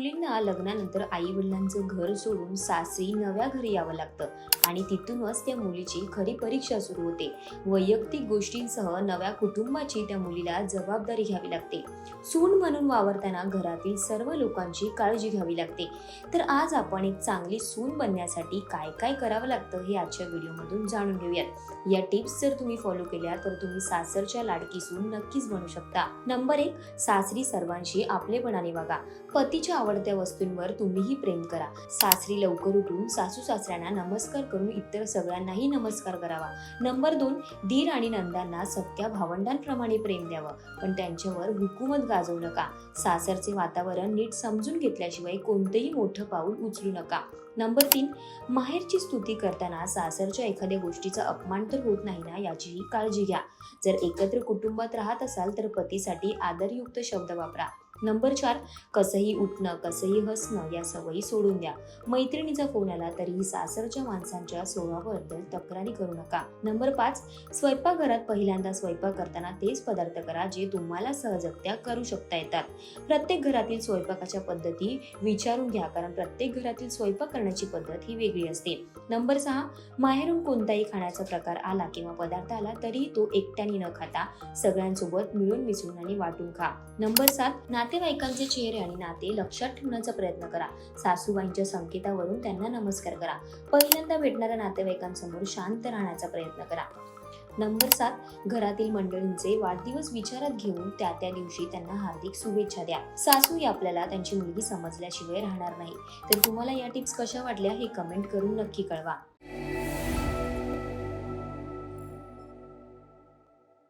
मुलींना लग्नानंतर आई वडिलांचं घर सोडून सासरी नव्या घरी यावं लागतं आणि तिथूनच त्या मुलीची खरी परीक्षा सुरू होते. वैयक्तिक गोष्टींसह नव्या कुटुंबाची त्या मुलीला जबाबदारी घ्यावी लागते. सून म्हणून वावरताना घरातील सर्व लोकांची काळजी घ्यावी लागते. तर आज आपण एक चांगली सून बनण्यासाठी काय काय करावं लागतं हे आजच्या व्हिडिओमधून जाणून घेऊयात. या टिप्स जर तुम्ही फॉलो केल्या तर तुम्ही सासरच्या लाडकी सून नक्कीच बनू शकता. नंबर एक सासरी सर्वांशी आपलेपणाने वागा. पतीच्या आवडत्या वस्तूंवर तुम्हीही प्रेम करा. सासरी लवकर उठून सासू सासऱ्यांना नमस्कार करून इतर सगळ्यांनाही नमस्कार करावा. नंबर दोन धीर आणि नंदांना सख्या भावंडांप्रमाणे प्रेम द्यावं. पण त्यांच्यावर हुकूमत गाजवू नका. सासरचे वातावरण नीट समजून घेतल्याशिवाय कोणतंही मोठं पाऊल उचलू नका. नंबर तीन माहेरची स्तुती करताना सासरच्या एखाद्या गोष्टीचा अपमान तर होत नाही ना याचीही काळजी घ्या. जर एकत्र कुटुंबात राहत असाल तर पतीसाठी आदरयुक्त शब्द वापरा. नंबर चार कसंही उठणं कसंही हसणं या सवयी सोडून द्या. मैत्रिणीचा फोन आला तरीही सासरच्या माणसांच्या स्वभावाबद्दल तक्रारी करू नका. नंबर पाच स्वयंपाकघरात पहिल्यांदा स्वयंपाक करताना तेच पदार्थ करा जे तुम्हाला सहजगत्या करू शकता येतात. प्रत्येक घरातील स्वयंपाकाच्या पद्धती विचारून घ्या कारण प्रत्येक घरातील स्वयंपाक करण्याची पद्धत ही वेगळी असते. नंबर सहा माहेरून कोणताही खाण्याचा प्रकार आला किंवा पदार्थ आला तरी तो एकट्याने न खाता सगळ्यांसोबत मिळून मिसळून आणि वाटून खा. नंबर सात नातेवाईकांचे चेहरे आणि नाते लक्षात ठेवण्याचा प्रयत्न करा. सासूबाईंच्या संकेतावरून त्यांना नमस्कार करा. पहिल्यांदा भेटणाऱ्या नातेवाईकांसमोर शांत राहण्याचा प्रयत्न करा. नंबर सात घरातील मंडळींचे वाढदिवस विचारात घेऊन त्या त्या दिवशी त्यांना हार्दिक शुभेच्छा द्या. सासू ही आपल्याला त्यांची मुलगी समजल्याशिवाय राहणार नाही. तर तुम्हाला या टिप्स कशा वाटल्या हे कमेंट करून नक्की कळवा.